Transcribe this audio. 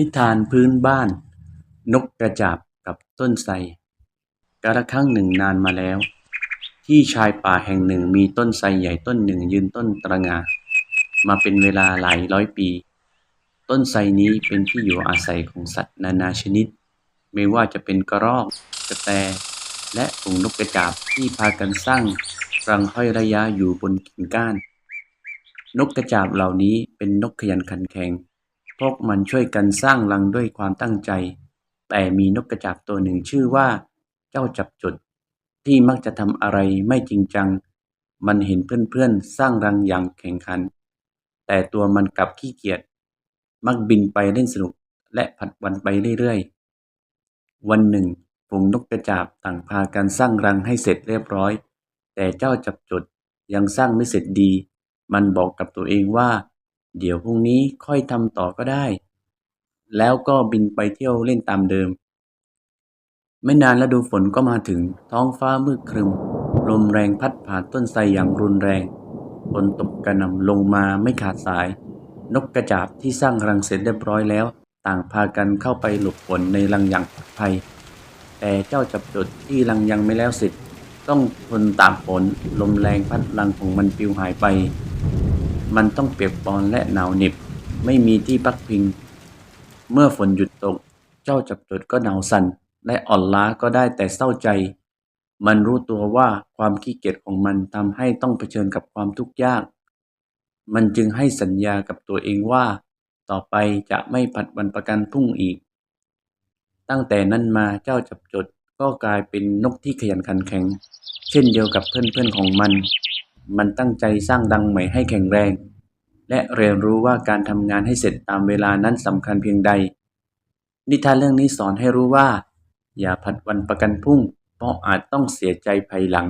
นิทานพื้นบ้าน นกกระจาบกับต้นไทรกาลครั้งหนึ่งนานมาแล้ว ที่ชายป่าแห่งหนึ่งมีต้นไทรใหญ่ต้นหนึ่งยืนต้นตระงา มาเป็นเวลาหลายร้อยปี ต้นไทรนี้เป็นที่อยู่อาศัยของสัตว์นานาชนิด ไม่ว่าจะเป็นกระรอกกระแต และฝูงนกกระจาบที่พากันสร้างรังห้อยระยะอยู่บนกิ่งก้าน นกกระจาบเหล่านี้เป็นนกขยันขันแข็ง พวกมันช่วยกันสร้างรังด้วยความตั้งใจ แต่มีนกกระจาบตัวหนึ่งชื่อว่า เจ้าจับจุด ที่มักจะทำอะไรไม่จริงจัง มันเห็นเพื่อนๆ สร้างรังอย่างแข่งขัน แต่ตัวมันกลับขี้เกียจ มักบินไปเล่นสนุกและผัดวันไปเรื่อยๆ วันหนึ่งฝูงนกกระจาบต่างพากันสร้างรังให้เสร็จเรียบร้อย แต่เจ้าจับจุดยังสร้างไม่เสร็จดี มันบอกกับตัวเองว่า เดี๋ยวพรุ่งนี้ค่อยทำต่อก็ได้ แล้วก็บินไปเที่ยวเล่นตามเดิม ไม่นานฤดูฝนก็มาถึงท้องฟ้ามืดครึม ลมแรงพัดผ่านต้นไทรอย่างรุนแรงฝนตกกระหน่ำลงมาไม่ขาดสาย นกกระจาบที่สร้างรังเสร็จเรียบร้อยแล้ว ต่างพากันเข้าไปหลบฝนในรังอย่างปลอดภัย แต่เจ้าจับจดที่รังยังไม่แล้วเสร็จ ต้องทนตากฝนลมแรงพัดรังของมันปลิวหายไป มันต้องเปียกปอนและหนาวเหน็บ ไม่มีที่พักพิง เมื่อฝนหยุดตก เจ้าจับจุดก็หนาวสั่น และอ่อนล้าก็ได้แต่เศร้าใจ มันรู้ตัวว่าความขี้เกียจของมันทำให้ต้องเผชิญกับความทุกข์ยาก มันจึงให้สัญญากับตัวเองว่า ต่อไปจะไม่ผัดวันประกันพรุ่งอีก ตั้งแต่นั้นมาเจ้าจับจดก็กลายเป็นนกที่ขยันขันแข็ง เช่นเดียวกับเพื่อนๆของมัน มันตั้งใจสร้างรังใหม่ให้แข็งแรง และเรียนรู้ว่าการทำงานให้เสร็จตามเวลานั้นสำคัญเพียงใด นิทานเรื่องนี้สอนให้รู้ว่า อย่าผัดวันประกันพรุ่ง เพราะอาจต้องเสียใจภายหลัง